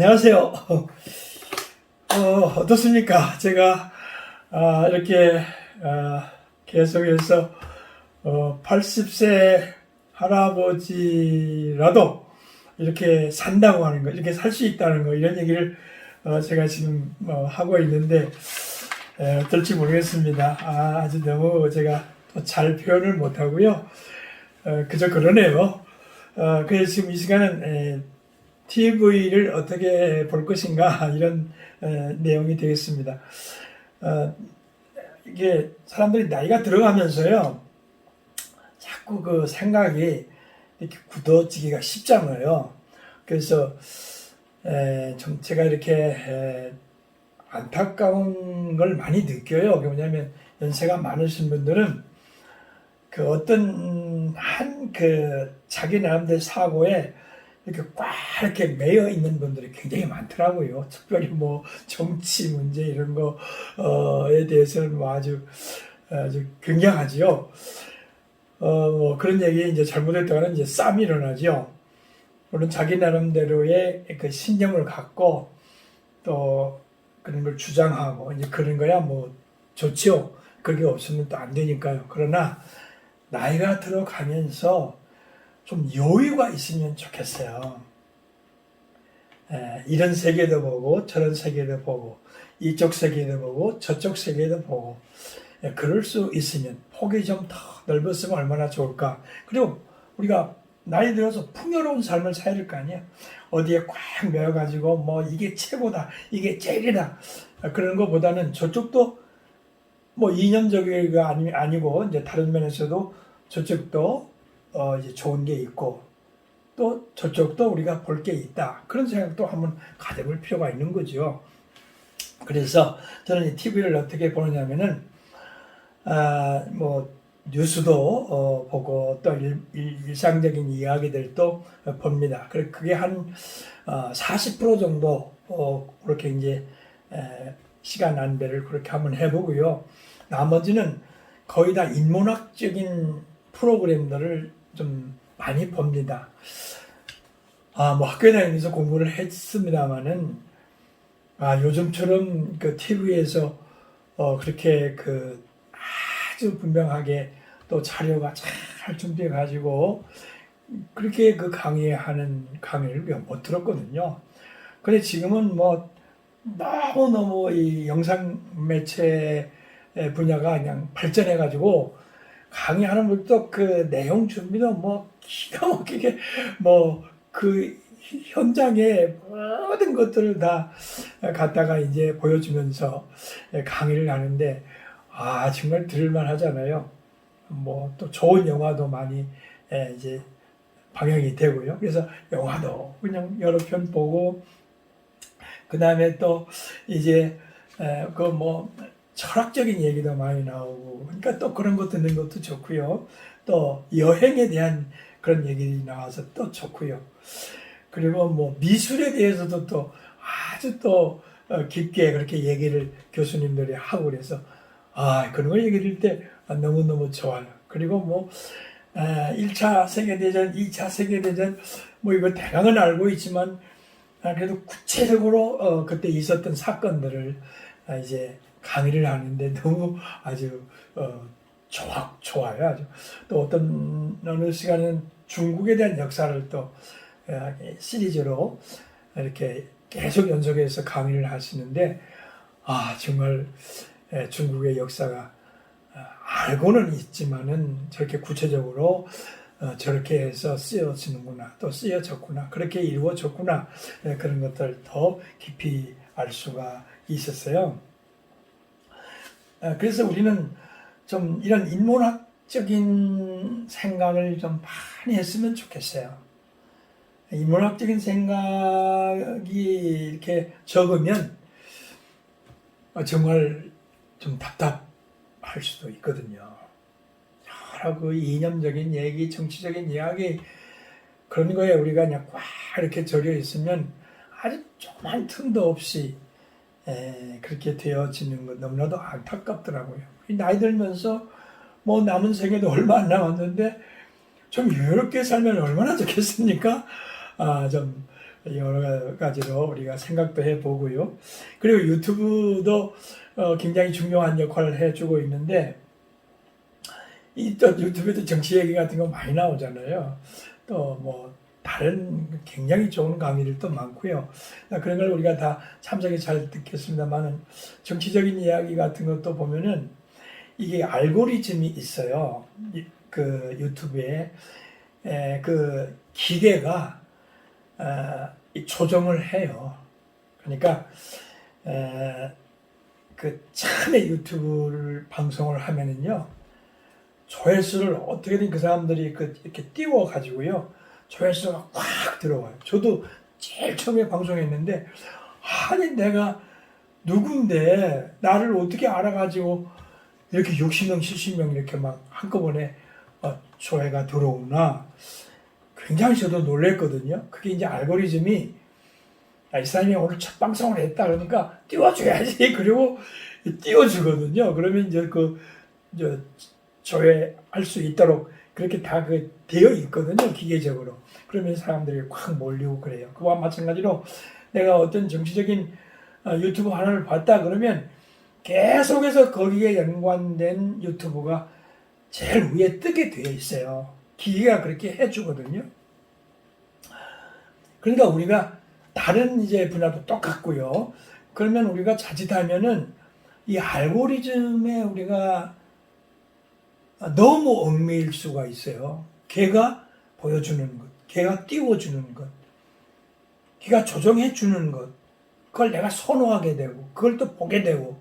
안녕하세요. 어, 어떻습니까? 제가 아, 이렇게 아, 계속해서 어, 80세 할아버지라도 이렇게 산다고 하는 거, 이렇게 살 수 있다는 거, 이런 얘기를 어, 제가 지금 어, 하고 있는데 에, 어떨지 모르겠습니다. 아, 아주 너무 제가 또잘 표현을 못하고요. 어, 그저 그러네요. 어, 그래서 지금 이 시간은 에, TV를 어떻게 볼 것인가 이런 에, 내용이 되겠습니다. 어, 이게 사람들이 나이가 들어가면서요, 자꾸 그 생각이 이렇게 굳어지기가 쉽잖아요. 그래서 에, 좀 제가 이렇게 에, 안타까운 걸 많이 느껴요. 뭐냐면 연세가 많으신 분들은 그 어떤 한 그 자기 나름대로 사고에 이렇게 꽉 이렇게 매여 있는 분들이 굉장히 많더라고요. 특별히 뭐 정치 문제 이런 거에 대해서는 뭐 아주 아주 굉장하지요. 어, 뭐 그런 얘기 이제 잘못했다가는 이제 쌈이 일어나죠. 물론 자기 나름대로의 그 신념을 갖고 또 그런 걸 주장하고 이제 그런 거야 뭐 좋죠. 그게 없으면 또 안 되니까요. 그러나 나이가 들어가면서 좀 여유가 있으면 좋겠어요. 에, 이런 세계도 보고 저런 세계도 보고 이쪽 세계도 보고 저쪽 세계도 보고 에, 그럴 수 있으면 폭이 좀 더 넓었으면 얼마나 좋을까. 그리고 우리가 나이 들어서 풍요로운 삶을 살야 될 거 아니에요. 어디에 꽉 매여가지고 뭐 이게 최고다, 이게 제일이다 그런 것보다는 저쪽도 뭐 이념적이가 아니, 아니고 이제 다른 면에서도 저쪽도 어 이제 좋은 게 있고 또 저쪽도 우리가 볼 게 있다 그런 생각도 한번 가져볼 필요가 있는 거죠. 그래서 저는 이 TV를 어떻게 보느냐면은 아뭐 뉴스도 어, 보고 또 일, 일, 상적인 이야기들도 봅니다. 그게 한 어, 40% 정도 어, 그렇게 이제 에, 시간 안배를 그렇게 한번 해보고요. 나머지는 거의 다 인문학적인 프로그램들을 좀 많이 봅니다. 아, 뭐 학교에 다니면서 공부를 했습니다만은 아, 요즘처럼 그 TV에서 어, 그렇게 그 아주 분명하게 또 자료가 잘 준비해 가지고 그렇게 그 강의하는 강의를 못 들었거든요. 근데 지금은 뭐 너무너무 이 영상 매체 분야가 그냥 발전해 가지고 강의하는 분도 그 내용 준비도 뭐 기가 막히게 뭐 그 현장에 모든 것들을 다 갖다가 이제 보여주면서 강의를 하는데 아 정말 들을만 하잖아요. 뭐 또 좋은 영화도 많이 이제 방영이 되고요. 그래서 영화도 그냥 여러 편 보고 그 다음에 또 이제 그뭐 철학적인 얘기도 많이 나오고 그러니까 또 그런 거 듣는 것도 좋고요. 또 여행에 대한 그런 얘기 나와서 또 좋고요. 그리고 뭐 미술에 대해서도 또 아주 또 깊게 그렇게 얘기를 교수님들이 하고 그래서 아 그런 걸 얘기 들을 때 너무너무 좋아요. 그리고 뭐 1차 세계대전, 2차 세계대전 뭐 이거 대강은 알고 있지만 그래도 구체적으로 어, 그때 있었던 사건들을 이제 강의를 하는데 너무 아주 어, 좋아, 좋아요. 아주. 또 어떤 어느 시간은 중국에 대한 역사를 또 어, 시리즈로 이렇게 계속 연속해서 강의를 하시는데 아 정말 중국의 역사가 어, 알고는 있지만은 저렇게 구체적으로 어, 저렇게 해서 쓰여지는구나 또 쓰여졌구나 그렇게 이루어졌구나 그런 것들 더 깊이 알 수가 있었어요. 그래서 우리는 좀 이런 인문학적인 생각을 좀 많이 했으면 좋겠어요. 인문학적인 생각이 이렇게 적으면 정말 좀 답답할 수도 있거든요. 여러 그 이념적인 얘기, 정치적인 이야기 그런 거에 우리가 그냥 꽉 이렇게 절여 있으면 아주 조그만 틈도 없이 에, 그렇게 되어지는 건 너무나도 안타깝더라고요. 나이 들면서 뭐 남은 생애도 얼마 안 남았는데 좀 여유롭게 살면 얼마나 좋겠습니까? 아, 좀 여러 가지로 우리가 생각도 해보고요. 그리고 유튜브도 어, 굉장히 중요한 역할을 해주고 있는데 이 또 유튜브에도 정치 얘기 같은 거 많이 나오잖아요. 또 뭐 다른 굉장히 좋은 강의들 도 많고요. 그런 걸 우리가 다 참석해 잘 듣겠습니다만은 정치적인 이야기 같은 것도 보면은 이게 알고리즘이 있어요. 이- 그 유튜브에 에, 그 기계가 어, 이 조정을 해요. 그러니까 에, 그 처음에 유튜브를 방송을 하면은요 조회수를 어떻게든 그 사람들이 그 이렇게 띄워 가지고요 조회수가 확 들어와요. 저도 제일 처음에 방송했는데 아니 내가 누군데 나를 어떻게 알아가지고 이렇게 60명, 70명 이렇게 막 한꺼번에 어, 조회가 들어오나 굉장히 저도 놀랬거든요. 그게 이제 알고리즘이 아, 이 사람이 오늘 첫 방송을 했다 그러니까 띄워줘야지 그리고 띄워주거든요. 그러면 이제 그 저, 조회할 수 있도록 그렇게 다 그 되어 있거든요. 기계적으로. 그러면 사람들이 확 몰리고 그래요. 그와 마찬가지로 내가 어떤 정치적인 어, 유튜브 하나를 봤다 그러면 계속해서 거기에 연관된 유튜브가 제일 위에 뜨게 되어 있어요. 기계가 그렇게 해주거든요. 그러니까 우리가 다른 이제 분야도 똑같고요. 그러면 우리가 자칫하면은 이 알고리즘에 우리가 너무 얽매일 수가 있어요. 걔가 보여주는 것, 걔가 띄워주는 것, 걔가 조정해 주는 것, 그걸 내가 선호하게 되고, 그걸 또 보게 되고,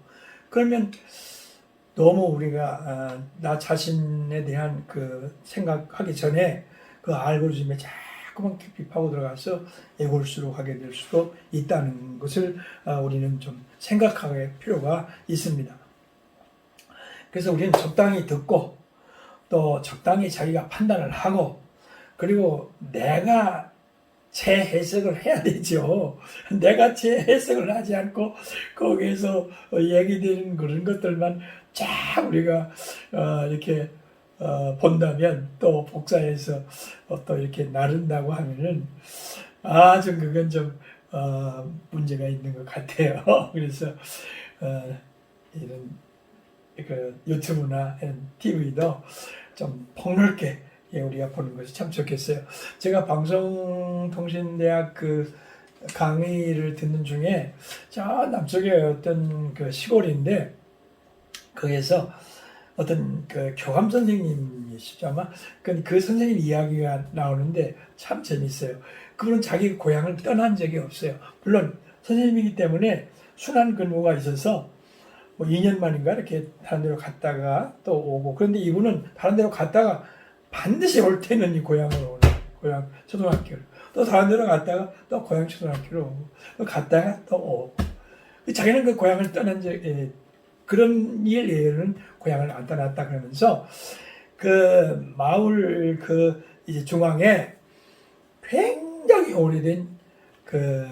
그러면 너무 우리가 아, 나 자신에 대한 그 생각하기 전에 그 알고리즘에 자꾸만 깊이 파고 들어가서 애골수록 하게 될 수도 있다는 것을 아, 우리는 좀 생각할 필요가 있습니다. 그래서 우리는 적당히 듣고 또 적당히 자기가 판단을 하고 그리고 내가 제 해석을 해야 되죠. 내가 제 해석을 하지 않고 거기에서 얘기되는 그런 것들만 쫙 우리가 어, 이렇게 어, 본다면 또 복사해서 어, 또 이렇게 나른다고 하면은 아, 좀 그건 좀 어, 문제가 있는 것 같아요. 그래서 어, 이런 그 유튜브나 TV도 좀 폭넓게 예, 우리가 보는 것이 참 좋겠어요. 제가 방송통신대학 그 강의를 듣는 중에 저 남쪽에 어떤 그 시골인데 거기에서 어떤 그 교감 선생님이시죠 아마 그, 그 선생님 이야기가 나오는데 참 재밌어요. 그분은 자기 고향을 떠난 적이 없어요. 물론 선생님이기 때문에 순환 근무가 있어서 뭐 2년 만인가 이렇게 다른 데로 갔다가 또 오고. 그런데 이분은 다른 데로 갔다가 반드시 올 때는 이 고향으로 오는 고향 초등학교를. 또 다른 데로 갔다가 또 고향 초등학교로 오고. 또 갔다가 또 오고. 자기는 그 고향을 떠난 적 예, 그런 일 예는 고향을 안 떠났다 그러면서 그 마을 그 이제 중앙에 굉장히 오래된 그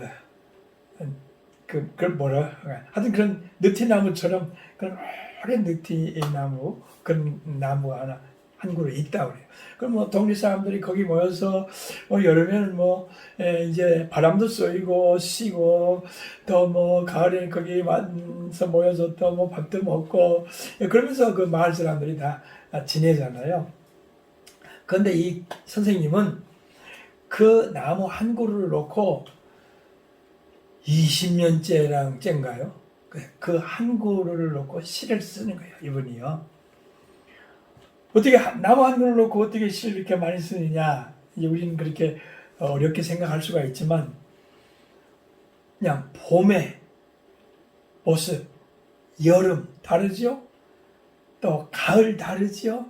그, 그 뭐라, 하여튼 그런 느티나무처럼 그런 오랜 느티나무, 그런 나무 하나, 한 그루 있다 그래요. 그럼 뭐 동네 사람들이 거기 모여서 뭐 여름에는 뭐 에, 이제 바람도 쏘이고 쉬고 또 뭐 가을에는 거기 와서 모여서 또 뭐 밥도 먹고 예, 그러면서 그 마을 사람들이 다 지내잖아요. 그런데 이 선생님은 그 나무 한 그루를 놓고 20년째랑 째인가요? 그한 그루를 놓고 시를 쓰는 거예요, 이분이요. 어떻게 한- 나무 한 그루를 놓고 어떻게 시를 이렇게 많이 쓰느냐? 이제 우리는 그렇게 어렵게 생각할 수가 있지만, 그냥 봄의 모습, 여름 다르죠? 또 가을 다르죠?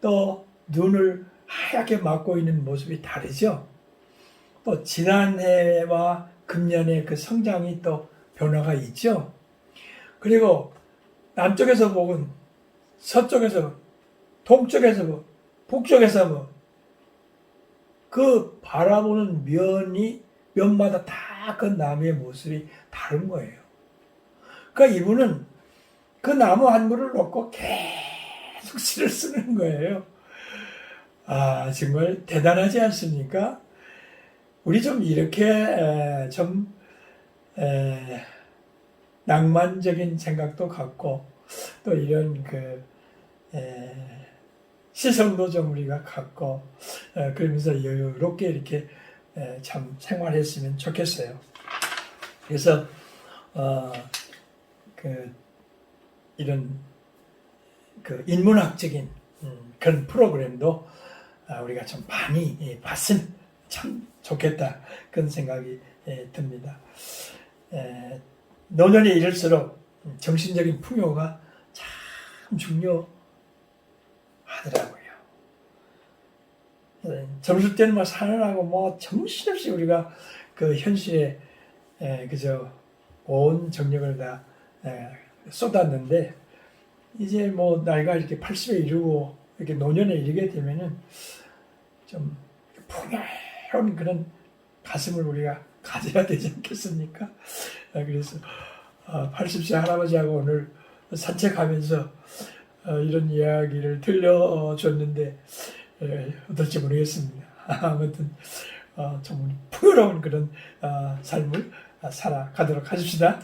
또 눈을 하얗게 막고 있는 모습이 다르죠? 또 지난해와 금년의 그 성장이 또 변화가 있죠. 그리고 남쪽에서 보건 서쪽에서 동쪽에서 보 북쪽에서 뭐그 바라보는 면이 면마다 다 그 나무의 모습이 다른 거예요. 그러니까 이분은 그 나무 한 그루를 놓고 계속 시를 쓰는 거예요. 아 정말 대단하지 않습니까? 우리 좀 이렇게 에, 좀 에, 낭만적인 생각도 갖고 또 이런 그 에, 시선도 좀 우리가 갖고 에, 그러면서 여유롭게 이렇게 에, 참 생활했으면 좋겠어요. 그래서 어, 그 이런 그 인문학적인 음, 그런 프로그램도 아, 우리가 좀 많이 예, 봤으면 참 좋겠다 그런 생각이 예, 듭니다. 에, 노년에 이를수록 정신적인 풍요가 참 중요하더라고요. 에, 젊을 때는 뭐 사느라고 뭐 정신없이 우리가 그 현실에 에, 그저 온 정력을 다 에, 쏟았는데 이제 뭐 나이가 이렇게 80에 이르고 이렇게 노년에 이르게 되면은 좀 풍요 로운 그런 가슴을 우리가 가져야 되지 않겠습니까? 아, 그래서 80세 할아버지하고 오늘 산책하면서 어, 이런 이야기를 들려줬는데 에, 어떨지 모르겠습니다. 아무튼 어, 좀 풍요로운 그런 어, 삶을 살아가도록 하십시다.